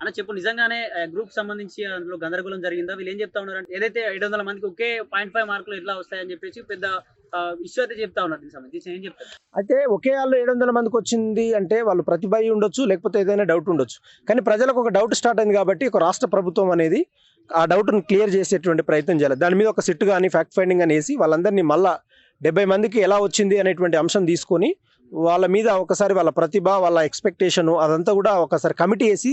అన్న చెప్పు నిజంగానే గ్రూప్ సంబంధించి అందులో గందరగోళం జరిగిందా? వీళ్ళు ఏం చెప్తా ఉన్నారు అంటే ఏదైతే ఏడు వందల మందికి ఒకే పాయింట్ ఫైవ్ మార్కులు ఎట్లా వస్తాయని చెప్పేసి పెద్ద ఇష్యూ అయితే చెప్తా ఉన్నారు దీనికి సంబంధించి. ఏం చెప్తారు? అయితే ఒకే వాళ్ళు ఏడు వందల మందికి వచ్చింది అంటే వాళ్ళు ప్రతిభ అయి ఉండొచ్చు లేకపోతే ఏదైనా డౌట్ ఉండొచ్చు. కానీ ప్రజలకు ఒక డౌట్ స్టార్ట్ అయింది కాబట్టి ఒక రాష్ట్ర ప్రభుత్వం అనేది ఆ డౌట్ను క్లియర్ చేసేటువంటి ప్రయత్నం చేయాలి. దాని మీద ఒక సిట్ కానీ ఫ్యాక్ట్ ఫైండింగ్ అనేసి వాళ్ళందరినీ మళ్ళా డెబ్బై మందికి ఎలా వచ్చింది అనేటువంటి అంశం తీసుకొని వాళ్ళ మీద ఒకసారి వాళ్ళ ప్రతిభ వాళ్ళ ఎక్స్పెక్టేషన్ అదంతా కూడా ఒకసారి కమిటీ వేసి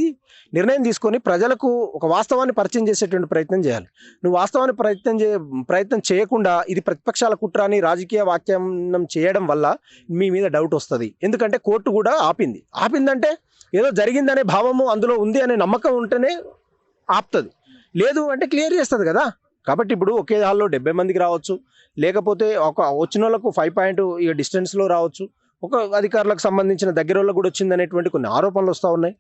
నిర్ణయం తీసుకొని ప్రజలకు ఒక వాస్తవాన్ని పరిచయం చేసేటువంటి ప్రయత్నం చేయాలి. నువ్వు వాస్తవాన్ని ప్రయత్నం చే ప్రయత్నం చేయకుండా ఇది ప్రతిపక్షాల కుట్ర అని రాజకీయ వ్యాఖ్యానం చేయడం వల్ల మీ మీద డౌట్ వస్తుంది. ఎందుకంటే కోర్టు కూడా ఆపింది. ఆపిందంటే ఏదో జరిగిందనే భావము అందులో ఉంది అనే నమ్మకం ఉంటేనే ఆపుతుంది. లేదు అంటే క్లియర్ చేస్తుంది కదా. కాబట్టి ఇప్పుడు ఒకే హాల్లో డెబ్బై మందికి రావచ్చు. లేకపోతే ఒక వచ్చిన వాళ్ళకు ఫైవ్ పాయింట్ ఇక డిస్టెన్స్లో రావచ్చు. ఒక అధికారులకు సంబంధించిన దగ్గర వాళ్ళకు కూడా వచ్చింది అనేటువంటి కొన్ని ఆరోపణలు వస్తూ ఉన్నాయి.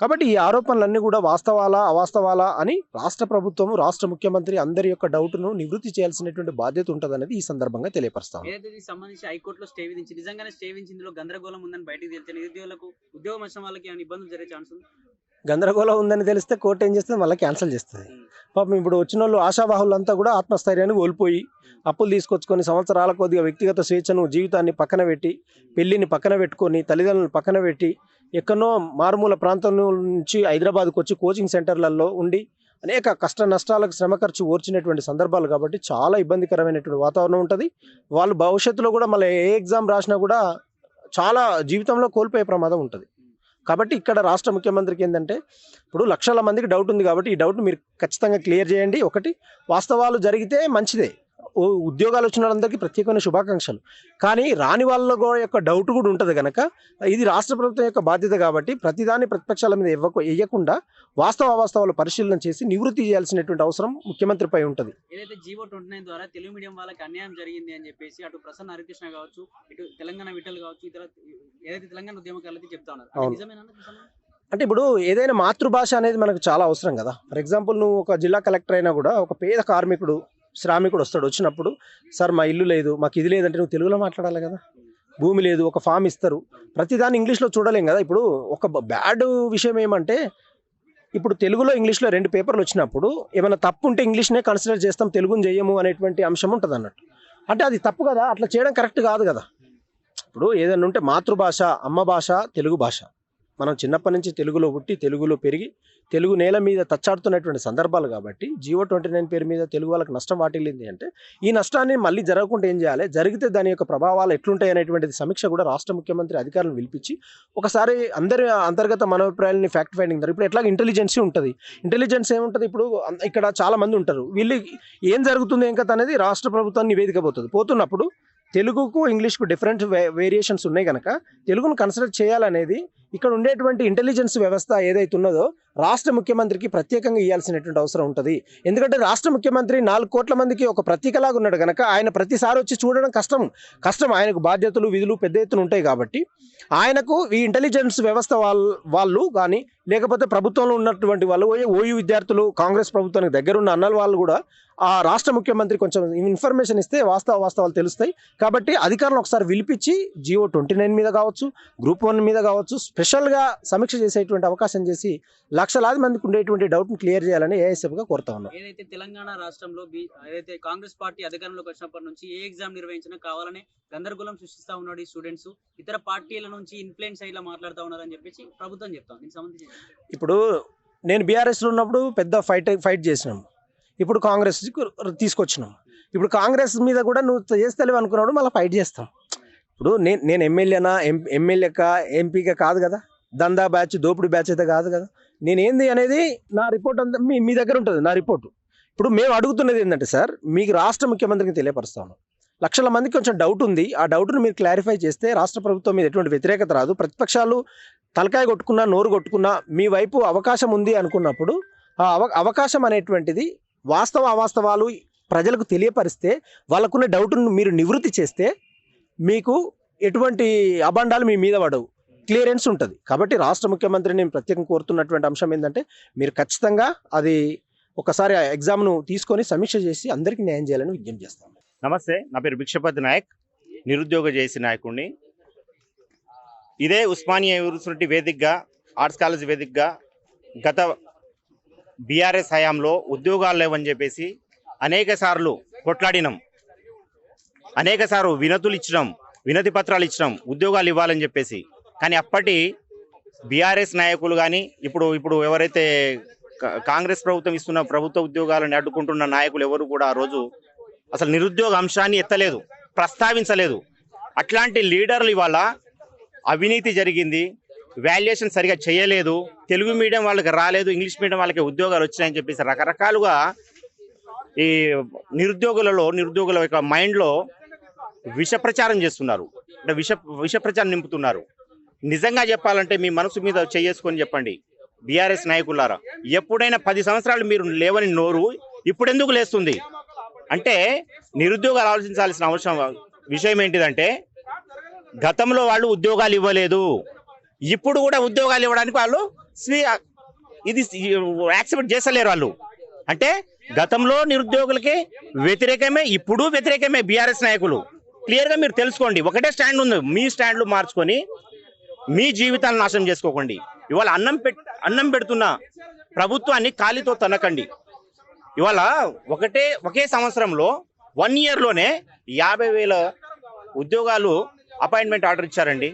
కాబట్టి ఈ ఆరోపణలన్నీ కూడా వాస్తవాలా అవాస్తవాలా అని రాష్ట్ర ప్రభుత్వం రాష్ట్ర ముఖ్యమంత్రి అందరి యొక్క డౌట్ను నివృత్తి చేయాల్సినటువంటి బాధ్యత ఉంటుంది ఈ సందర్భంగా తెలియపరుస్తాం సంబంధించి హైకోర్టులో స్టే విధించి నిజంగానే స్టే విధించి ఇందులో గందరగోళం ఉందని బయటకు తెలిస్తే నిరుద్యోగులకు ఉద్యోగం వచ్చిన వాళ్ళకి ఇబ్బందులు జరిగే ఛాన్స్ ఉంది? గందరగోళం ఉందని తెలిస్తే కోర్టు ఏం చేస్తుంది? మళ్ళీ క్యాన్సిల్ చేస్తుంది. పాపం ఇప్పుడు వచ్చిన వాళ్ళు ఆశావాహులంతా కూడా ఆత్మస్థైర్యాన్ని కోల్పోయి అప్పులు తీసుకొచ్చుకొని సంవత్సరాల కొద్దిగా వ్యక్తిగత స్వేచ్ఛను జీవితాన్ని పక్కన పెట్టి పెళ్ళిని పక్కన పెట్టుకొని తల్లిదండ్రులను పక్కన పెట్టి ఎక్కడో మారుమూల ప్రాంతం నుంచి హైదరాబాద్కు వచ్చి కోచింగ్ సెంటర్లలో ఉండి అనేక కష్ట నష్టాలకు శ్రమ ఖర్చు ఓర్చినటువంటి సందర్భాలు కాబట్టి చాలా ఇబ్బందికరమైనటువంటి వాతావరణం ఉంటుంది. వాళ్ళు భవిష్యత్తులో కూడా మళ్ళీ ఏ ఎగ్జామ్ రాసినా కూడా చాలా జీవితంలో కోల్పోయే ప్రమాదం ఉంటుంది. కాబట్టి ఇక్కడ రాష్ట్ర ముఖ్యమంత్రికి ఏంటంటే ఇప్పుడు లక్షల మందికి డౌట్ ఉంది కాబట్టి ఈ డౌట్ మీరు ఖచ్చితంగా క్లియర్ చేయండి. ఒకటి వాస్తవాలు జరిగితే మంచిదే. ఉద్యోగాలు వచ్చిన వాళ్ళందరికీ ప్రత్యేకమైన శుభాకాంక్షలు. కానీ రాని వాళ్ళ కూడా యొక్క డౌట్ కూడా ఉంటుంది కనుక ఇది రాష్ట్ర ప్రభుత్వం యొక్క బాధ్యత కాబట్టి ప్రతిదాన్ని ప్రతిపక్షాల మీద ఇవ్వకు వేయకుండా వాస్తవ అవాస్తవాలు పరిశీలన చేసి నివృత్తి చేయాల్సినటువంటి అవసరం ముఖ్యమంత్రిపై ఉంటుంది. ఏదైతే జీవో ట్వంటీ నైన్ ద్వారా తెలుగు మీడియం వాళ్ళకి అన్యాయం జరిగింది అని చెప్పేసి అటు ప్రసన్న హరికృష్ణ కావచ్చు ఇటు తెలంగాణ విఠల్ కావచ్చు ఇతర ఏదైతే తెలంగాణ ఉద్యమకారులు అయితే చెప్తా ఉన్నారు? అంటే ఇప్పుడు ఏదైనా మాతృభాష అనేది మనకు చాలా అవసరం కదా. ఫర్ ఎగ్జాంపుల్ నువ్వు ఒక జిల్లా కలెక్టర్ అయినా కూడా ఒక పేద కార్మికుడు శ్రామికుడు వస్తాడు వచ్చినప్పుడు సార్ మా ఇల్లు లేదు మాకు ఇది లేదంటే నువ్వు తెలుగులో మాట్లాడాలి కదా. భూమి లేదు ఒక ఫామ్ ఇస్తారు. ప్రతిదాన్ని ఇంగ్లీష్లో చూడలేం కదా. ఇప్పుడు ఒక బ్యాడ్ విషయం ఏమంటే ఇప్పుడు తెలుగులో ఇంగ్లీష్లో రెండు పేపర్లు వచ్చినప్పుడు ఏమైనా తప్పు ఉంటే ఇంగ్లీష్నే కన్సిడర్ చేస్తాం తెలుగుని చేయము అనేటువంటి అంశం ఉంటుంది అన్నట్టు. అంటే అది తప్పు కదా అట్లా చేయడం కరెక్ట్ కాదు కదా. ఇప్పుడు ఏదైనా ఉంటే మాతృభాష అమ్మ భాష తెలుగు భాష. మనం చిన్నప్పటి నుంచి తెలుగులో పుట్టి తెలుగులో పెరిగి తెలుగు నేల మీద తచ్చాడుతున్నటువంటి సందర్భాలు కాబట్టి జియో ట్వంటీ నైన్ పేరు మీద తెలుగు వాళ్ళకి నష్టం వాటిల్లింది అంటే ఈ నష్టాన్ని మళ్ళీ జరగకుండా ఏం చేయాలి? జరిగితే దాని యొక్క ప్రభావాలు ఎట్లుంటాయి అనేటువంటిది సమీక్ష కూడా రాష్ట్ర ముఖ్యమంత్రి అధికారులను పిలిపించి ఒకసారి అందరి అంతర్గత మనోభిప్రాయాలని ఫ్యాక్ట్ ఫైండింగ్ ఇప్పుడు ఎట్లా ఇంటెలిజెన్సీ ఉంటుంది? ఇంటెలిజెన్స్ ఏముంటుంది? ఇప్పుడు ఇక్కడ చాలా మంది ఉంటారు. వీళ్ళు ఏం జరుగుతుంది ఏం కథ అనేది రాష్ట్ర ప్రభుత్వాన్ని నివేదిక పోతుంది. పోతున్నప్పుడు తెలుగుకు ఇంగ్లీష్కు డిఫరెంట్ వేరియేషన్స్ ఉన్నాయి కనుక తెలుగును కన్సిడర్ చేయాలనేది ఇక్కడ ఉండేటువంటి ఇంటెలిజెన్స్ వ్యవస్థ ఏదైతే ఉన్నదో రాష్ట్ర ముఖ్యమంత్రికి ప్రత్యేకంగా ఇవ్వాల్సినటువంటి అవసరం ఉంటుంది. ఎందుకంటే రాష్ట్ర ముఖ్యమంత్రి నాలుగు కోట్ల మందికి ఒక ప్రతీకలాగా ఉన్నాడు కనుక ఆయన ప్రతిసారి వచ్చి చూడడం కష్టం. కష్టం ఆయనకు బాధ్యతలు విధులు పెద్ద ఎత్తున ఉంటాయి కాబట్టి ఆయనకు ఈ ఇంటెలిజెన్స్ వ్యవస్థ వాళ్ళ వాళ్ళు కానీ లేకపోతే ప్రభుత్వంలో ఉన్నటువంటి వాళ్ళు ఓయూ- విద్యార్థులు కాంగ్రెస్ ప్రభుత్వానికి దగ్గరున్న అన్నల వాళ్ళు కూడా ఆ రాష్ట్ర ముఖ్యమంత్రి కొంచెం ఇన్ఫర్మేషన్ ఇస్తే వాస్తవ వాస్తవాలు తెలుస్తాయి. కాబట్టి అధికారులను ఒకసారి పిలిపించి జియో ట్వంటీ నైన్ మీద కావచ్చు గ్రూప్ వన్ మీద కావచ్చు స్పెషల్గా సమీక్ష చేసేటువంటి అవకాశం చేసి లక్షలాది మందికి ఉండేటువంటి డౌట్ని క్లియర్ చేయాలని ఏఎస్ఎఫ్గా కోరుతా ఉన్నాం. ఏదైతే తెలంగాణ రాష్ట్రంలో ఏదైతే కాంగ్రెస్ పార్టీ అధికారంలోకి వచ్చినప్పటి నుంచి ఏ ఎగ్జామ్ నిర్వహించినా కావాలని గందరగోళం సృష్టిస్తా ఉన్నాడు ఈ స్టూడెంట్స్. ఇతర పార్టీల నుంచి ఇన్ఫ్లుయెన్స్ అయ్యేలా మాట్లాడుతా ఉన్నారని చెప్పేసి ప్రభుత్వం చెప్తాం దీనికి సంబంధించి ఇప్పుడు నేను బీఆర్ఎస్లో ఉన్నప్పుడు పెద్ద ఫైట్ ఫైట్ చేసినాం. ఇప్పుడు కాంగ్రెస్ తీసుకొచ్చినాం. ఇప్పుడు కాంగ్రెస్ మీద కూడా నువ్వు చేస్తలేవు అనుకున్నాడు మళ్ళీ ఫైట్ చేస్తాం. ఇప్పుడు నేను నేను ఎమ్మెల్యేనా ఎం ఎమ్మెల్యేకా ఎంపీగా కాదు కదా? దందా బ్యాచ్ దోపిడీ బ్యాచ్ అయితే కాదు కదా? నేను ఏంది అనేది నా రిపోర్ట్ అంతా మీ మీ దగ్గర ఉంటుంది నా రిపోర్టు ఇప్పుడు మేము అడుగుతున్నది ఏంటంటే సార్ మీకు రాష్ట్ర ముఖ్యమంత్రికి తెలియపరుస్తాను. లక్షల మందికి కొంచెం డౌట్ ఉంది. ఆ డౌట్ను మీరు క్లారిఫై చేస్తే రాష్ట్ర ప్రభుత్వం మీద ఎటువంటి వ్యతిరేకత రాదు. ప్రతిపక్షాలు తలకాయ కొట్టుకున్నా నోరు కొట్టుకున్నా మీ వైపు అవకాశం ఉంది అనుకున్నప్పుడు ఆ అవ అవకాశం అనేటువంటిది వాస్తవ అవాస్తవాలు ప్రజలకు తెలియపరిస్తే వాళ్ళకున్న డౌట్ను మీరు నివృత్తి చేస్తే మీకు ఎటువంటి అబండాలు మీ మీద పడవు. క్లియరెన్స్ ఉంటుంది. కాబట్టి రాష్ట్ర ముఖ్యమంత్రిని నేను ప్రత్యేకం కోరుతున్నటువంటి అంశం ఏంటంటే మీరు ఖచ్చితంగా అది ఒకసారి ఆ ఎగ్జామ్ను తీసుకొని సమీక్ష చేసి అందరికీ న్యాయం చేయాలని విజ్ఞప్తి చేస్తాను. నమస్తే. నా పేరు భిక్షపతి నాయక్. నిరుద్యోగ జేసీ నాయకుడిని. ఇదే ఉస్మానియా యూనివర్సిటీ వేదికగా ఆర్ట్స్ కాలేజ్ వేదికగా గత బీఆర్ఎస్ హయాంలో ఉద్యోగాలు లేవని చెప్పేసి అనేక సార్లు కొట్లాడినాం. అనేక సార్లు వినతులు ఇచ్చినాం వినతి పత్రాలు ఇచ్చినాం ఉద్యోగాలు ఇవ్వాలని చెప్పేసి. కానీ అప్పటి బీఆర్ఎస్ నాయకులు కానీ ఇప్పుడు ఇప్పుడు ఎవరైతే కా- కాంగ్రెస్ ప్రభుత్వం ఇస్తున్న ప్రభుత్వ ఉద్యోగాలను అడ్డుకుంటున్న నాయకులు ఎవరు కూడా ఆ రోజు అసలు నిరుద్యోగ అంశాన్ని ఎత్తలేదు ప్రస్తావించలేదు. అట్లాంటి లీడర్లు ఇవాళ అవినీతి జరిగింది. వాల్యుయేషన్ సరిగా చేయలేదు. తెలుగు మీడియం వాళ్ళకి రాలేదు. ఇంగ్లీష్ మీడియం వాళ్ళకి ఉద్యోగాలు వచ్చినాయని చెప్పేసి రకరకాలుగా ఈ నిరుద్యోగులలో నిరుద్యోగుల యొక్క మైండ్లో విష ప్రచారం చేస్తున్నారు. అంటే విష విష ప్రచారం నింపుతున్నారు. నిజంగా చెప్పాలంటే మీ మనసు మీద చేసుకొని చెప్పండి. బీఆర్ఎస్ నాయకులారా ఎప్పుడైనా పది సంవత్సరాలు మీరు లేవని నోరు ఇప్పుడు ఎందుకు లేస్తుంది? అంటే నిరుద్యోగాలు ఆలోచించాల్సిన అవసరం విషయం ఏంటిదంటే గతంలో వాళ్ళు ఉద్యోగాలు ఇవ్వలేదు. ఇప్పుడు కూడా ఉద్యోగాలు ఇవ్వడానికి వాళ్ళు స్వీ ఇది యాక్సెప్ట్ చేస్తలేరు వాళ్ళు. అంటే గతంలో నిరుద్యోగులకి వ్యతిరేకమే ఇప్పుడు వ్యతిరేకమే బీఆర్ఎస్ నాయకులు. క్లియర్గా మీరు తెలుసుకోండి. ఒకటే స్టాండ్ ఉంది. మీ స్టాండ్లు మార్చుకొని మీ జీవితాలను నాశనం చేసుకోకండి. ఇవాళ అన్నం పె అన్నం పెడుతున్న ప్రభుత్వాన్ని ఖాళీతో తనకండి ఇవాళ ఒకటే ఒకే సంవత్సరంలో వన్ ఇయర్లోనే యాభై వేల ఉద్యోగాలు అపాయింట్మెంట్ ఆర్డర్ ఇచ్చారండి.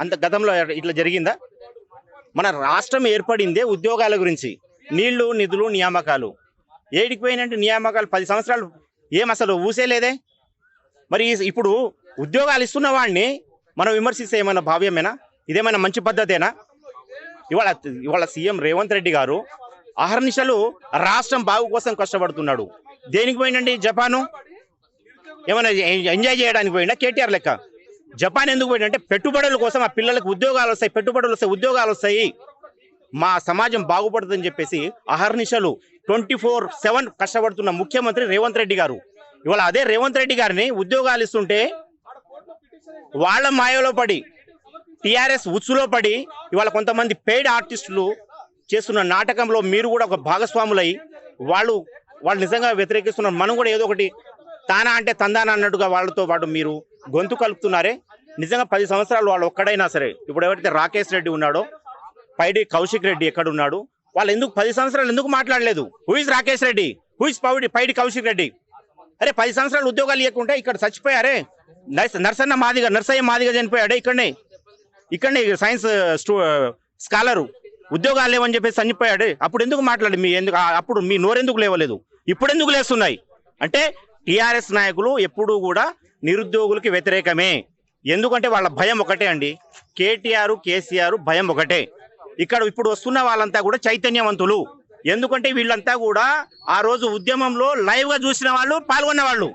అంత గతంలో ఇట్లా జరిగిందా? మన రాష్ట్రం ఏర్పడిందే ఉద్యోగాల గురించి. నీళ్ళు నిధులు నియామకాలు. ఏడికి పోయినంటే నియామకాలు పది సంవత్సరాలు ఏం అసలు ఊసేలేదే మరి ఇప్పుడు ఉద్యోగాలు ఇస్తున్న వాడిని మనం విమర్శిస్తే ఏమైనా భావ్యమేనా? ఇదేమైనా మంచి పద్ధతేనా? ఇవాళ ఇవాళ సీఎం రేవంత్ రెడ్డి గారు అహర్నిశలు రాష్ట్రం బాగు కోసం కష్టపడుతున్నాడు. దేనికి పోయినండి జపాను? ఏమైనా ఎంజాయ్ చేయడానికి పోయినా కేటీఆర్ లెక్క. జపాన్ ఎందుకు పోయిందంటే పెట్టుబడుల కోసం ఆ పిల్లలకు ఉద్యోగాలు వస్తాయి పెట్టుబడులు వస్తాయి ఉద్యోగాలు వస్తాయి. మా సమాజం బాగుపడుతుందని చెప్పేసి అహర్నిశలు ట్వంటీ ఫోర్ సెవెన్ కష్టపడుతున్న ముఖ్యమంత్రి రేవంత్ రెడ్డి గారు. ఇవాళ అదే రేవంత్ రెడ్డి గారిని ఉద్యోగాలు ఇస్తుంటే వాళ్ళ మాయలో పడి టిఆర్ఎస్ ఉచ్చులో పడి ఇవాళ కొంతమంది పెయిడ్ ఆర్టిస్టులు చేస్తున్న నాటకంలో మీరు కూడా ఒక భాగస్వాములై వాళ్ళు వాళ్ళు నిజంగా వ్యతిరేకిస్తున్నారు. మనం కూడా ఏదో ఒకటి తానా అంటే తందానా అన్నట్టుగా వాళ్ళతో పాటు మీరు గొంతు కలుపుతున్నారే? నిజంగా పది సంవత్సరాలు వాళ్ళు ఒక్కడైనా సరే ఇప్పుడు ఎవరైతే రాకేష్ రెడ్డి ఉన్నాడో పైడి కౌశిక్ రెడ్డి ఎక్కడున్నాడు వాళ్ళు ఎందుకు పది సంవత్సరాలు ఎందుకు మాట్లాడలేదు? Who is Rakesh Reddy? Who is Pauri పైడి కౌశిక్ రెడ్డి? అరే పది సంవత్సరాలు ఉద్యోగాలు ఇవ్వకుంటే ఇక్కడ చచ్చిపోయారే? నర్సన్న మాదిగ నర్సయ్య మాదిగ చనిపోయాడే ఇక్కడనే? ఇక్కడనే సైన్స్ స్టూ స్కాలరు. ఉద్యోగాలు లేవని చెప్పేసి చనిపోయాడు? అప్పుడు ఎందుకు మాట్లాడి మీ ఎందుకు అప్పుడు మీ నోరెందుకు లేవలేదు? ఇప్పుడు ఎందుకు లేస్తున్నాయి? అంటే టీఆర్ఎస్ నాయకులు ఎప్పుడూ కూడా నిరుద్యోగులకి వ్యతిరేకమే. ఎందుకంటే వాళ్ళ భయం ఒకటే అండి. కేటీఆర్ కేసీఆర్ భయం ఒకటే. ఇక్కడ ఇప్పుడు వస్తున్న వాళ్ళంతా కూడా చైతన్యవంతులు. ఎందుకంటే వీళ్ళంతా కూడా ఆ రోజు ఉద్యమంలో లైవ్గా చూసిన వాళ్ళు పాల్గొన్న వాళ్ళు.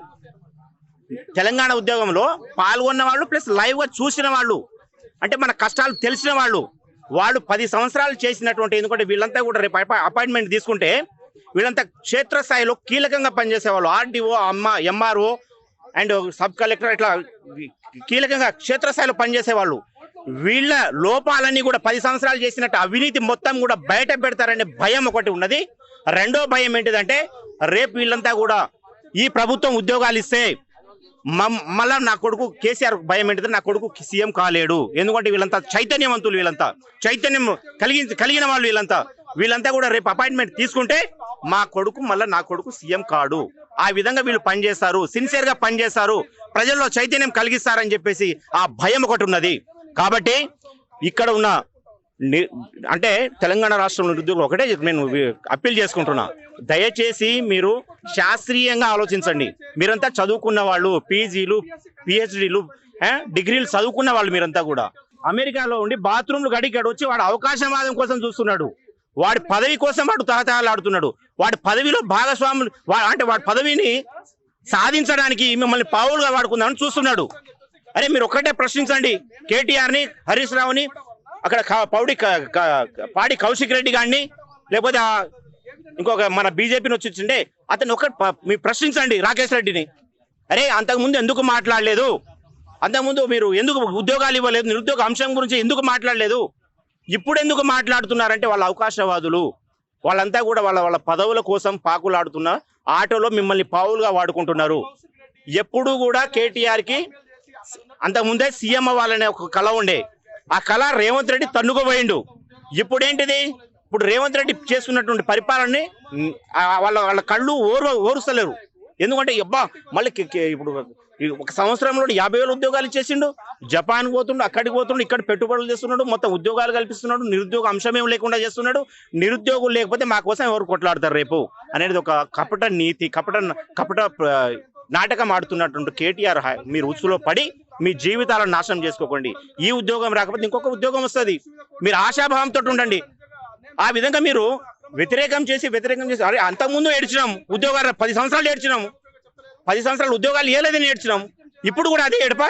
తెలంగాణ ఉద్యోగంలో పాల్గొన్న వాళ్ళు ప్లస్ లైవ్గా చూసిన వాళ్ళు. అంటే మన కష్టాలు తెలిసిన వాళ్ళు. వాళ్ళు పది సంవత్సరాలు చేసినటువంటి ఎందుకంటే వీళ్ళంతా కూడా రేపు అపాయింట్మెంట్ తీసుకుంటే వీళ్ళంతా క్షేత్రస్థాయిలో కీలకంగా పనిచేసేవాళ్ళు. ఆర్డీఓ అమ్మ ఎంఆర్ఓ అండ్ సబ్ కలెక్టర్ ఇట్లా కీలకంగా క్షేత్రస్థాయిలో పనిచేసే వాళ్ళు వీళ్ళ లోపాలన్నీ కూడా పది సంవత్సరాలు చేసినట్టు అవినీతి మొత్తం కూడా బయట పెడతారనే భయం ఒకటి ఉన్నది. రెండో భయం ఏంటిదంటే రేపు వీళ్ళంతా కూడా ఈ ప్రభుత్వం ఉద్యోగాలు ఇస్తే మళ్ళా నా కొడుకు కేసీఆర్ భయం ఏంటిది? నా కొడుకు సీఎం కాలేడు. ఎందుకంటే వీళ్ళంతా చైతన్యవంతులు వీళ్ళంతా. చైతన్యం కలిగి కలిగిన వాళ్ళు వీళ్ళంతా. వీళ్ళంతా కూడా రేపు అపాయింట్మెంట్ తీసుకుంటే మా కొడుకు మళ్ళీ నా కొడుకు సీఎం కాడు. ఆ విధంగా వీళ్ళు పనిచేస్తారు. సిన్సియర్గా పనిచేస్తారు. ప్రజల్లో చైతన్యం కలిగిస్తారని చెప్పేసి ఆ భయం ఒకటి ఉన్నది. కాబట్టి ఇక్కడ ఉన్న అంటే తెలంగాణ రాష్ట్రంలో నిరుద్యోగులు ఒకటే నేను అప్పీల్ చేసుకుంటున్నా. దయచేసి మీరు శాస్త్రీయంగా ఆలోచించండి. మీరంతా చదువుకున్న వాళ్ళు పీజీలు పిహెచ్డీలు డిగ్రీలు చదువుకున్న వాళ్ళు మీరంతా కూడా. అమెరికాలో ఉండి బాత్రూమ్లు గడిగాడు వచ్చి వాడు అవకాశవాదం కోసం చూస్తున్నాడు. వాడి పదవి కోసం వాడు తహతహలాడుతున్నాడు వాడి పదవిలో భాగస్వాములు అంటే వాడి పదవిని సాధించడానికి మిమ్మల్ని పావులుగా వాడుకుందామని చూస్తున్నాడు. అరే మీరు ఒక్కటే ప్రశ్నించండి. కేటీఆర్ని హరీష్ రావుని అక్కడ పౌడి పాడి కౌశిక్ రెడ్డి గారిని లేకపోతే ఇంకొక మన బీజేపీని వచ్చి వచ్చిండే అతను ఒక మీరు ప్రశ్నించండి రాకేష్ రెడ్డిని. అరే అంతకుముందు ఎందుకు మాట్లాడలేదు? అంతకుముందు మీరు ఎందుకు ఉద్యోగాలు ఇవ్వలేదు? నిరుద్యోగ అంశం గురించి ఎందుకు మాట్లాడలేదు? ఇప్పుడు ఎందుకు మాట్లాడుతున్నారంటే వాళ్ళ అవకాశవాదులు? వాళ్ళంతా కూడా వాళ్ళ వాళ్ళ పదవుల కోసం పాకులాడుతున్న ఆటోలో మిమ్మల్ని పావులుగా వాడుకుంటున్నారు. ఎప్పుడు కూడా కేటీఆర్కి అంతకుముందే సీఎం అవ్వాలనే ఒక కళ ఉండే. ఆ కళ రేవంత్ రెడ్డి తన్నుకుపోయిండు. ఇప్పుడేంటిది? ఇప్పుడు రేవంత్ రెడ్డి చేస్తున్నటువంటి పరిపాలనని వాళ్ళ వాళ్ళ కళ్ళు ఓరు ఓరుస్తలేరు ఎందుకంటే అబ్బా మళ్ళీ ఇప్పుడు ఒక సంవత్సరంలో యాభై వేల ఉద్యోగాలు ఇచ్చేసిండు. జపాన్ పోతుండు అక్కడికి పోతుండు ఇక్కడ పెట్టుబడులు చేస్తున్నాడు మొత్తం ఉద్యోగాలు కల్పిస్తున్నాడు నిరుద్యోగ అంశం ఏం లేకుండా చేస్తున్నాడు. నిరుద్యోగులు లేకపోతే మా కోసం ఎవరు కొట్లాడతారు రేపు? అనేది ఒక కపట నీతి కపట కపట నాటకం ఆడుతున్నటువంటి కేటీఆర్ మీరు ఉచ్చులో పడి మీ జీవితాలను నాశనం చేసుకోకండి. ఈ ఉద్యోగం రాకపోతే ఇంకొక ఉద్యోగం వస్తుంది. మీరు ఆశాభావంతో ఉండండి. ఆ విధంగా మీరు వ్యతిరేకం చేసి వ్యతిరేకం చేసి అరే అంతకుముందు ఏడ్చినాం ఉద్యోగాలు పది సంవత్సరాలు ఏడ్చినాము పది సంవత్సరాలు ఉద్యోగాలు ఇవ్వలేదని ఏడ్చినాం. ఇప్పుడు కూడా అదే ఏడపా?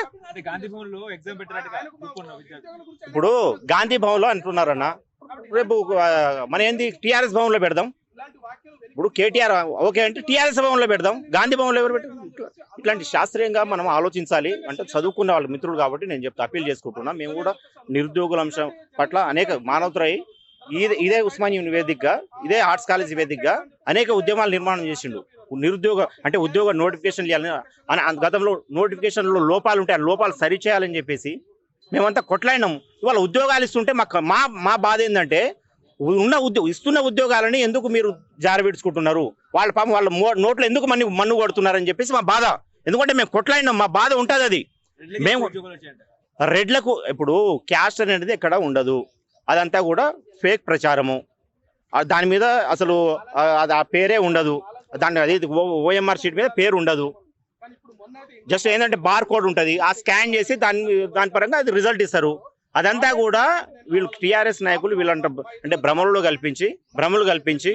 ఇప్పుడు గాంధీ భవన్లో అంటున్నారన్న రేపు మన ఏంది టిఆర్ఎస్ భవన్లో పెడదాం. ఇప్పుడు కేటీఆర్ ఓకే అంటే టిఆర్ఎస్ భవన్లో పెడదాం. గాంధీ భవన్లో ఎవరు ఇట్లాంటి శాస్త్రీయంగా మనం ఆలోచించాలి. అంటే చదువుకున్న వాళ్ళ మిత్రులు కాబట్టి నేను చెప్తా అప్పీల్ చేసుకుంటున్నా. మేము కూడా నిరుద్యోగుల అంశం పట్ల అనేక మానవతరై ఇదే ఇదే ఉస్మానియా వేదికగా ఇదే ఆర్ట్స్ కాలేజ్ వేదికగా అనేక ఉద్యమాలు నిర్మాణం చేసిండు. నిరుద్యోగ అంటే ఉద్యోగ నోటిఫికేషన్ అని గతంలో నోటిఫికేషన్లో లోపాలు ఉంటాయి ఆ లోపాలు సరిచేయాలని చెప్పేసి మేమంతా కొట్లాడినాం ఇవాళ ఉద్యోగాలు ఇస్తుంటే మాకు మా మా బాధ ఏంటంటే ఉన్న ఉద్యోగ ఇస్తున్న ఉద్యోగాలని ఎందుకు మీరు జారవిడ్చుకుంటున్నారు వాళ్ళ పాపం వాళ్ళ నోట్లో ఎందుకు మన్ను మన్ను కొడుతున్నారని చెప్పేసి మా బాధ. ఎందుకంటే మేము కొట్లాడినాం మా బాధ ఉంటుంది అది. మేము- రెడ్లకు ఇప్పుడు క్యాస్ట్ అనేది ఎక్కడ ఉండదు. అదంతా కూడా ఫేక్ ప్రచారము. దాని మీద అసలు అది ఆ పేరే ఉండదు. దాని అది ఓఎంఆర్ షీట్ మీద పేరు ఉండదు. జస్ట్ ఏంటంటే బార్ కోడ్ ఉంటుంది. ఆ స్కాన్ చేసి దాని దాని పరంగా అది రిజల్ట్ ఇస్తారు. అదంతా కూడా వీళ్ళు టీఆర్ఎస్ నాయకులు వీళ్ళంట అంటే భ్రమలు కల్పించి భ్రమలు కల్పించి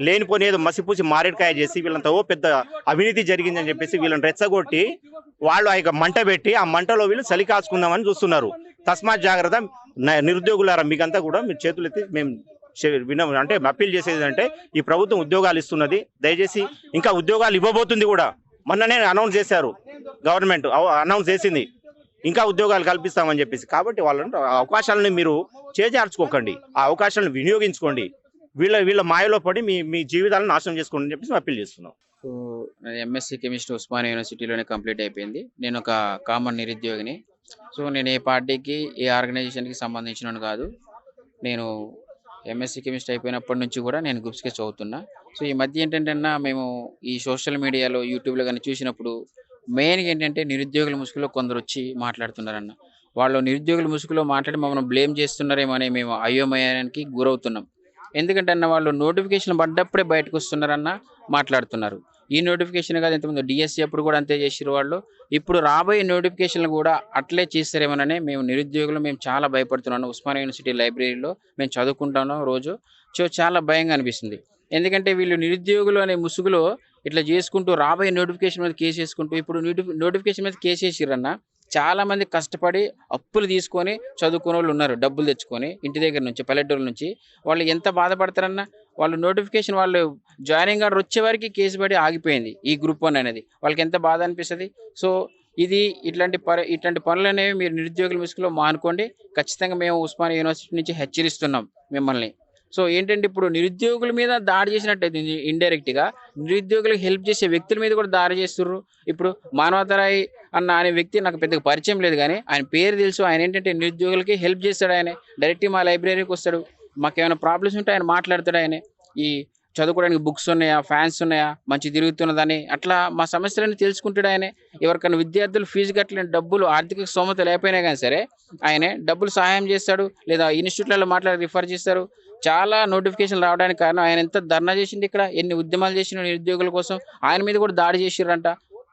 లేనిపోని ఏదో మసిపూసి మారేడుకాయ చేసి వీళ్ళంతా ఓ పెద్ద అవినీతి జరిగిందని చెప్పేసి వీళ్ళని రెచ్చగొట్టి వాళ్ళు ఆ యొక్క మంట పెట్టి ఆ మంటలో వీళ్ళు చలి కాచుకుందామని చూస్తున్నారు. తస్మాత్ జాగ్రత్త నిరుద్యోగులారా మీకంతా కూడా మీరు చేతులు ఎత్తి మేము చే- విన అంటే అప్పీల్ చేసేది అంటే ఈ ప్రభుత్వం ఉద్యోగాలు ఇస్తున్నది. దయచేసి ఇంకా ఉద్యోగాలు ఇవ్వబోతుంది కూడా. మొన్ననే అనౌన్స్ చేశారు గవర్నమెంట్ అనౌన్స్ చేసింది. ఇంకా ఉద్యోగాలు కల్పిస్తామని చెప్పేసి. కాబట్టి వాళ్ళని అవకాశాలను మీరు చేజార్చుకోకండి. ఆ అవకాశాలను వినియోగించుకోండి. వీళ్ళ వీళ్ళ మాయలో పడి మీ మీ జీవితాలను నాశనం చేసుకోండి అని చెప్పేసి అప్పీల్ చేస్తున్నాం. సో నాది ఎంఎస్సి కెమిస్ట్రీ ఉస్మానియా యూనివర్సిటీలోనే కంప్లీట్ అయిపోయింది. నేను ఒక కామన్ నిరుద్యోగిని. సో నేను ఏ పార్టీకి ఏ ఆర్గనైజేషన్కి సంబంధించిన కాదు. నేను ఎంఎస్సి కెమిస్ట్రీ అయిపోయినప్పటి నుంచి కూడా నేను గ్రూప్స్కే చదువుతున్నా. సో ఈ మధ్య ఏంటంటే అన్న మేము ఈ సోషల్ మీడియాలో యూట్యూబ్లో కానీ చూసినప్పుడు మెయిన్గా ఏంటంటే నిరుద్యోగుల ముసుగులో కొందరు వచ్చి మాట్లాడుతున్నారన్న. వాళ్ళు నిరుద్యోగుల ముసుగులో మాట్లాడి మమ్మల్ని బ్లేమ్ చేస్తున్నారేమో అని మేము అయోమయానికి గురవుతున్నాం. ఎందుకంటే అన్న వాళ్ళు నోటిఫికేషన్ పడ్డప్పుడే బయటకు వస్తున్నారన్న మాట్లాడుతున్నారు. ఈ నోటిఫికేషన్ కాదు ఇంతకుముందు డిఎస్సి అప్పుడు కూడా అంతే చేసారు వాళ్ళు. ఇప్పుడు రాబోయే నోటిఫికేషన్లు కూడా అట్లే చేస్తారేమోనని మేము నిరుద్యోగులు మేము చాలా భయపడుతున్నాను ఉస్మానియా యూనివర్సిటీ లైబ్రరీలో మేము చదువుకుంటాను రోజు. సో చాలా భయంగా అనిపిస్తుంది. ఎందుకంటే వీళ్ళు నిరుద్యోగులు అనే ముసుగులో ఇట్లా చేసుకుంటూ రాబోయే నోటిఫికేషన్ మీద కేసు వేసుకుంటూ ఇప్పుడు నోటిఫికేషన్ మీద కేసు వేసిరన్నా చాలామంది కష్టపడి అప్పులు తీసుకొని చదువుకునే వాళ్ళు ఉన్నారు డబ్బులు తెచ్చుకొని ఇంటి దగ్గర నుంచి పల్లెటూరు నుంచి. వాళ్ళు ఎంత బాధపడతారన్న వాళ్ళు నోటిఫికేషన్ వాళ్ళు జాయినింగ్ ఆర్డర్ వచ్చే వరకు కేసు పడి ఆగిపోయింది ఈ గ్రూప్ వన్ అనేది. వాళ్ళకి ఎంత బాధ అనిపిస్తుంది? సో ఇది ఇట్లాంటి ప ఇట్లాంటి పనులు అనేవి మీరు నిరుద్యోగుల ముసుగులో మానుకోండి. ఖచ్చితంగా మేము ఉస్మానియా యూనివర్సిటీ నుంచి హెచ్చరిస్తున్నాం మిమ్మల్ని. సో ఏంటంటే ఇప్పుడు నిరుద్యోగుల మీద దాడి చేసినట్టయితే ఇండైరెక్ట్గా నిరుద్యోగులకు హెల్ప్ చేసే వ్యక్తుల మీద కూడా దాడి చేస్తున్నారు ఇప్పుడు మానవతరాయి అన్న అనే వ్యక్తి నాకు పెద్దగా పరిచయం లేదు కానీ ఆయన పేరు తెలుసు. ఆయన ఏంటంటే నిరుద్యోగులకి హెల్ప్ చేస్తాడు ఆయన. డైరెక్ట్ మా లైబ్రరీకి వస్తాడు. మాకు ఏమైనా ప్రాబ్లమ్స్ ఉంటే ఆయన మాట్లాడతాడు ఆయన. ఈ చదువుకోవడానికి బుక్స్ ఉన్నాయా ఫ్యాన్స్ ఉన్నాయా మంచి తిరుగుతున్నదని అట్లా మా సమస్యలన్నీ తెలుసుకుంటాడు ఆయన. ఎవరికైనా విద్యార్థులు ఫీజు కట్టలేని డబ్బులు ఆర్థిక స్తోమత లేకపోయినా కానీ సరే ఆయనే డబ్బులు సహాయం చేస్తాడు లేదా ఇన్స్టిట్యూట్లలో మాట్లాడి రిఫర్ చేస్తారు. చాలా నోటిఫికేషన్ రావడానికి కారణం ఆయన ఎంత ధర్నా చేసింది ఇక్కడ ఎన్ని ఉద్యమాలు చేసిన నిరుద్యోగుల కోసం ఆయన మీద కూడా దాడి చేసిర్రంట.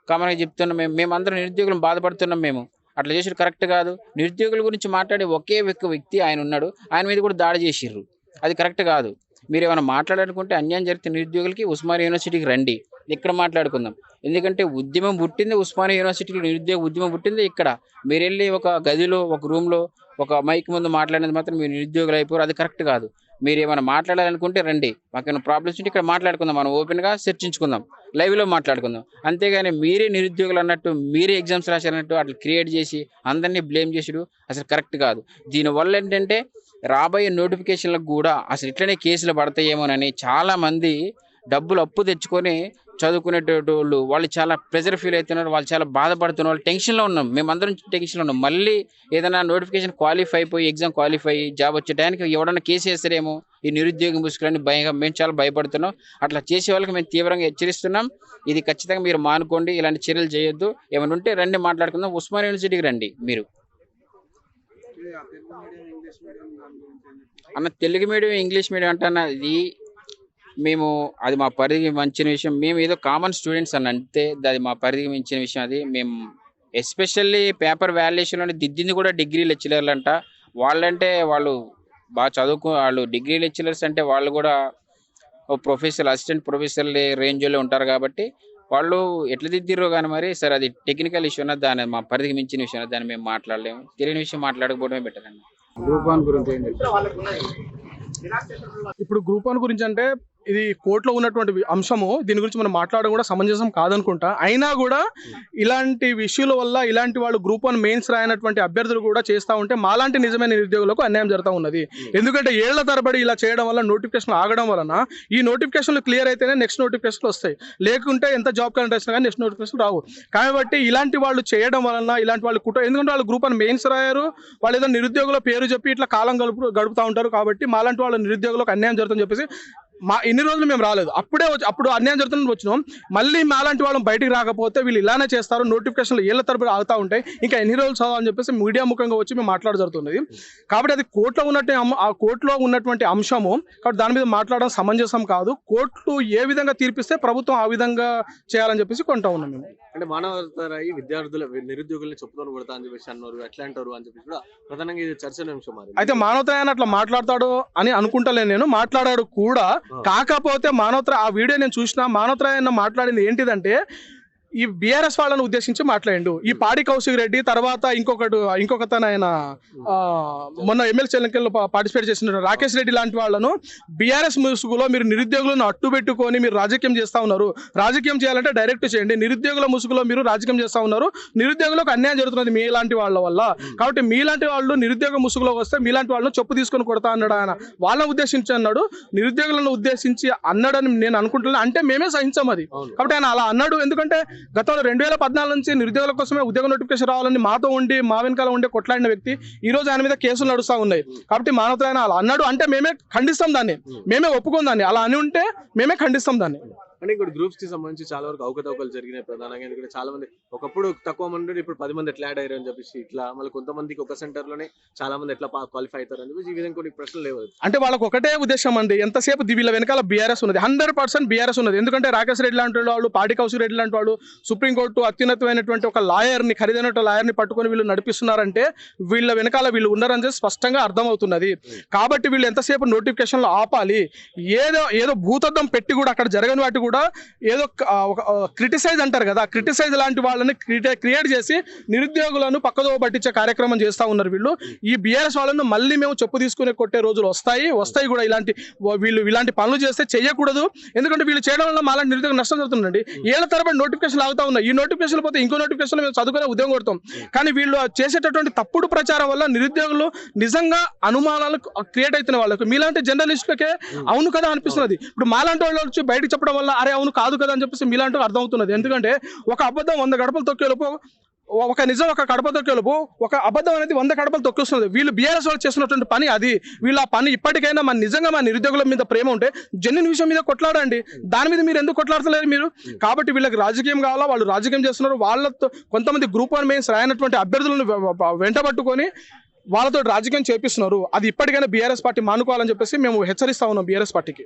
కామన్గా చెప్తున్నాం మేము మేమందరం నిరుద్యోగులను బాధపడుతున్నాం మేము. అట్లా చేసారు కరెక్ట్ కాదు. నిరుద్యోగుల గురించి మాట్లాడే ఒకే ఒక్క వ్యక్తి ఆయన ఉన్నాడు. ఆయన మీద కూడా దాడి చేసిర్రు. అది కరెక్ట్ కాదు. మీరు ఏమైనా మాట్లాడాలనుకుంటే అన్యాయం జరిగితే నిరుద్యోగులకి ఉస్మానియా యూనివర్సిటీకి రండి. ఇక్కడ మాట్లాడుకుందాం. ఎందుకంటే ఉద్యమం పుట్టింది ఉస్మానియా యూనివర్సిటీలో నిరుద్యోగ ఉద్యమం పుట్టింది ఇక్కడ. మీరు వెళ్ళి ఒక గదిలో ఒక రూమ్లో ఒక మైక్ ముందు మాట్లాడినది మాత్రం మీరు నిరుద్యోగులు అయిపోయారు అది కరెక్ట్ కాదు. మీరు ఏమైనా మాట్లాడాలనుకుంటే రండి. మాకేమైనా ప్రాబ్లమ్స్ ఉంటే ఇక్కడ మాట్లాడుకుందాం. మనం ఓపెన్గా చర్చించుకుందాం. లైవ్లో మాట్లాడుకుందాం. అంతేగాని మీరే నిరుద్యోగులు అన్నట్టు మీరే ఎగ్జామ్స్ రాశారన్నట్టు అట్లా క్రియేట్ చేసి అందరినీ బ్లేమ్ చేసుడు అసలు కరెక్ట్ కాదు. దీనివల్ల ఏంటంటే రాబోయే నోటిఫికేషన్లకు కూడా అసలు ఇట్లనే కేసులు పడతాయేమోనని చాలామంది డబ్బులు అప్పు తెచ్చుకొని చదువుకునేటోళ్ళు వాళ్ళు చాలా ప్రెజర్ ఫీల్ అవుతున్నారు వాళ్ళు చాలా బాధపడుతున్నారు వాళ్ళు టెన్షన్లో ఉన్నాం. మేమందరం టెన్షన్లో ఉన్నాం. మళ్ళీ ఏదైనా నోటిఫికేషన్ క్వాలిఫై అయిపోయి ఎగ్జామ్ క్వాలిఫై అయ్యి జాబ్ వచ్చే టైంకి ఎవడన్నా కేసు వేస్తారేమో ఈ నిరుద్యోగ ముసుగులని భయంగా మేము చాలా భయపడుతున్నాం. అట్లా చేసే వాళ్ళకి మేము తీవ్రంగా హెచ్చరిస్తున్నాం. ఇది ఖచ్చితంగా మీరు మానుకోండి ఇలాంటి చర్యలు చేయొద్దు. ఏమైనా ఉంటే రండి మాట్లాడుకుందాం. ఉస్మాన్ యూనివర్సిటీకి రండి మీరు. అన్న తెలుగు మీడియం ఇంగ్లీష్ మీడియం అంటే అన్న ఇది మేము అది మా పరిధికి మించిన విషయం మేము ఏదో కామన్ స్టూడెంట్స్ అని అంటే అది మా పరిధికి మించిన విషయం అది. మేము ఎస్పెషల్లీ పేపర్ వాల్యుయేషన్లో దిద్దింది కూడా డిగ్రీ లెక్చరర్లు అంట. వాళ్ళంటే వాళ్ళు బాగా చదువుకో వాళ్ళు డిగ్రీ లెక్చరర్స్ అంటే వాళ్ళు కూడా ఓ ప్రొఫెసర్ అసిస్టెంట్ ప్రొఫెసర్ రేంజ్లో ఉంటారు కాబట్టి వాళ్ళు ఎట్లా దిద్దిరో కానీ మరి సరే అది టెక్నికల్ ఇష్యూ అన్నది దాని మా పరిధికి మించిన విషయం దాన్ని మేము మాట్లాడలేము. తెలియని విషయం మాట్లాడకపోవడమే బెటర్ అన్న గ్రూప్ వన్ గురించి ఇప్పుడు గ్రూప్ వన్ గురించి అంటే ఇది కోర్టులో ఉన్నటువంటి అంశము దీని గురించి మనం మాట్లాడడం కూడా సమంజసం కాదనుకుంటా. అయినా కూడా ఇలాంటి విషయాల వల్ల ఇలాంటి వాళ్ళు గ్రూప్ వన్ మెయిన్స్ రాయనటువంటి అభ్యర్థులు కూడా చేస్తూ ఉంటే మాలాంటి నిజమైన నిరుద్యోగులకు అన్యాయం జరుగుతూ ఉన్నది. ఎందుకంటే ఏళ్ళ తరబడి ఇలా చేయడం వల్ల నోటిఫికేషన్ ఆగడం వలన ఈ నోటిఫికేషన్లు క్లియర్ అయితేనే నెక్స్ట్ నోటిఫికేషన్లు వస్తాయి. లేకుంటే ఎంత జాబ్ కరెంట్ వచ్చినా కానీ నెక్స్ట్ నోటిఫికేషన్ రావు. కాబట్టి ఇలాంటి వాళ్ళు చేయడం వలన ఇలాంటి వాళ్ళు కుట్ర ఎందుకంటే వాళ్ళు గ్రూప్ వన్ మెయిన్స్ రాయారు వాళ్ళు ఏదో నిరుద్యోగుల పేరు చెప్పి ఇట్లా కాలం గడుపు గడుపుతూ ఉంటారు కాబట్టి మాలాంటి వాళ్ళ నిరుద్యోగులకు అన్యాయం జరుగుతుందని చెప్పేసి మా ఇన్ని రోజులు మేము రాలేదు. అప్పుడే వచ్చి అప్పుడు అన్యాయం జరుగుతుందని వచ్చినాం. మళ్ళీ మాలాంటి వాళ్ళం బయటికి రాకపోతే వీళ్ళు ఇలానే చేస్తారు నోటిఫికేషన్లు ఏళ్ళ తరబడి ఆగుతూ ఉంటాయి ఇంకా ఎన్ని రోజులు చదవాలని చెప్పేసి మీడియా ముఖంగా వచ్చి మేము మాట్లాడ జరుగుతున్నది. కాబట్టి అది కోర్టులో ఉన్నట్టు ఆ కోర్టులో ఉన్నటువంటి అంశము కాబట్టి దాని మీద మాట్లాడడం సమంజసం కాదు. కోర్టులు ఏ విధంగా తీర్పిస్తే ప్రభుత్వం ఆ విధంగా చేయాలని చెప్పేసి కొంటా ఉన్నాం మేము. అంటే మానవతరాయి విద్యార్థుల నిరుద్యోగుల్ని చెప్పుకొని కొడతా అని చెప్పేసి అన్నారు ఎట్లా అంటారు అని చెప్పేసి కూడా ప్రధానంగా ఇది చర్చనీయాంశం మారింది అయితే మానవతరాయన అట్లా మాట్లాడతాడు అని అనుకుంటలేను నేను మాట్లాడాడు కూడా. కాకపోతే మానవతర ఆ వీడియో నేను చూసిన మానవతరాయన మాట్లాడింది ఏంటిదంటే ఈ బీఆర్ఎస్ వాళ్ళని ఉద్దేశించి మాట్లాడిండు. ఈ పాడి కౌశిక్ రెడ్డి తర్వాత ఇంకొకటి ఇంకొకతను ఆయన ఆ, మొన్న ఎమ్మెల్సీ ఎన్నికల్లో పార్టిసిపేట్ చేసిన రాకేష్ రెడ్డి లాంటి వాళ్ళను బీఆర్ఎస్ ముసుగులో మీరు నిరుద్యోగులను అట్టు పెట్టుకొని మీరు రాజకీయం చేస్తా ఉన్నారు. రాజకీయం చేయాలంటే డైరెక్ట్ చేయండి. నిరుద్యోగుల ముసుగులో మీరు రాజకీయం చేస్తా ఉన్నారు. నిరుద్యోగులకు అన్యాయం జరుగుతున్నది మీలాంటి వాళ్ళ వల్ల. కాబట్టి మీలాంటి వాళ్ళు నిరుద్యోగ ముసుగులో వస్తే మీలాంటి వాళ్ళని చెప్పు తీసుకొని కొడతా అన్నాడు ఆయన. వాళ్ళని ఉద్దేశించి అన్నాడు. నిరుద్యోగులను ఉద్దేశించి అన్నాడని నేను అనుకుంటున్నాను అంటే మేమే సహించాం అది. కాబట్టి ఆయన అలా అన్నాడు. ఎందుకంటే గతంలో రెండు వేల పద్నాలుగు నుంచి నిరుద్యోగుల కోసమే ఉద్యోగ నోటిఫికేషన్ రావాలని మాతో ఉండి మా వెనకాల ఉండి కొట్లాడిన వ్యక్తి ఈ రోజు ఆయన మీద కేసులు నడుస్తూ ఉన్నాయి. కాబట్టి మానవత అన్నాడు. అంటే మేమే ఖండిస్తాం దాన్ని. మేమే ఒప్పుకోం దాన్ని. అలా అని ఉంటే మేమే ఖండిస్తాం దాన్ని. అంటే ఇంకోటి గ్రూప్స్కి సంబంధించి చాలా వరకు అవకతవకలు జరిగినాయి ప్రధానంగా. ఎందుకంటే చాలా మంది ఒకప్పుడు తక్కువ మంది ఇప్పుడు పది మంది ఎట్లా యాడ్ అయ్యారు అని చెప్పేసి ఇట్లా మళ్ళీ కొంతమందికి ఒక సెంటర్లోనే చాలా మంది ఎట్లా క్వాలిఫై అవుతారు అని చెప్పేసి ఈ విధంగా కొన్ని ప్రశ్నలు లేవు. అంటే వాళ్ళకి ఒకటే ఉద్దేశం అండి ఎంతసేపు వీళ్ళ వెనకాల బీఆర్ఎస్ ఉన్నది. హండ్రెడ్ పర్సెంట్ బీఆర్ఎస్ ఉన్నది. ఎందుకంటే రాకేష్ రెడ్డి లాంటి వాళ్ళు పాడి కౌశిక్ రెడ్డి లాంటి వాళ్ళు సుప్రీంకోర్టు అత్యున్నతమైనటువంటి ఒక లాయర్ని ఖరీదైన లాయర్ని పట్టుకొని వీళ్ళు నడిపిస్తున్నారంటే వీళ్ళ వెనకాల వీళ్ళు ఉన్నారని చెప్పి స్పష్టంగా అర్థమవుతున్నది. కాబట్టి వీళ్ళు ఎంతసేపు నోటిఫికేషన్లు ఆపాలి? ఏదో ఏదో భూతద్దం పెట్టి కూడా అక్కడ జరగని వాటి కూడా ఏదో ఒక క్రిటిసైజ్ అంటారు కదా క్రిటిసైజ్ లాంటి వాళ్ళని క్రియేట్ చేసి నిరుద్యోగులను పక్కదో పట్టించే కార్యక్రమం చేస్తా ఉన్నారు వీళ్ళు. ఈ బీఆర్ఎస్ వాళ్ళను మళ్ళీ మేము చెప్పు తీసుకునే కొట్టే రోజులు వస్తాయి వస్తాయి కూడా ఇలాంటి వీళ్ళు ఇలాంటి పనులు చేస్తే చేయకూడదు ఎందుకంటే వీళ్ళు చేయడం వల్ల మాలాంటి నిరుద్యోగ నష్టం జరుగుతుందండి. ఏళ్ళ తరబడి నోటిఫికేషన్ ఆగుతా ఉన్నాయి. ఈ నోటిఫికేషన్ పోతే ఇంకో నోటిఫికేషన్ మేము చదువుకునే ఉద్యోగం కొడతాం. కానీ వీళ్ళు చేసేటటువంటి తప్పుడు ప్రచారం వల్ల నిరుద్యోగులు నిజంగా అనుమానాలు క్రియేట్ అవుతున్న వాళ్ళకు. మీలాంటి జర్నలిస్టులకే అవును కదా అనిపిస్తున్నది. ఇప్పుడు మాలాంటి వాళ్ళు వచ్చి బయటకు చెప్పడం వల్ల అరే అవును కాదు కదా అని చెప్పేసి మీలాంటి అర్థమవుతున్నది. ఎందుకంటే ఒక అబద్ధం వంద గడపలు తొక్కేలోపు ఒక నిజం ఒక కడప తొక్కేలోపు ఒక అబద్ధం అనేది వంద కడపలు తొక్కేస్తుంది వీళ్ళు బీఆర్ఎస్ వాళ్ళు చేస్తున్నటువంటి పని అది. వీళ్ళు ఆ పని ఇప్పటికైనా మన నిజంగా మన నిరుద్యోగుల మీద ప్రేమ ఉంటే జన్యున్ విషయం మీద కొట్లాడండి. దాని మీద మీరు ఎందుకు కొట్లాడతలేరు మీరు? కాబట్టి వీళ్ళకి రాజకీయం కావాలా? వాళ్ళు రాజకీయం చేస్తున్నారు. వాళ్ళతో కొంతమంది గ్రూప్ వన్ మెయిన్స్ రాయనటువంటి అభ్యర్థులను వెంటబట్టుకొని వాళ్ళతో రాజకీయం చేపిస్తున్నారు. అది ఇప్పటికైనా బీఆర్ఎస్ పార్టీ మానుకోవాలని చెప్పేసి మేము హెచ్చరిస్తా ఉన్నాం బీఆర్ఎస్ పార్టీకి.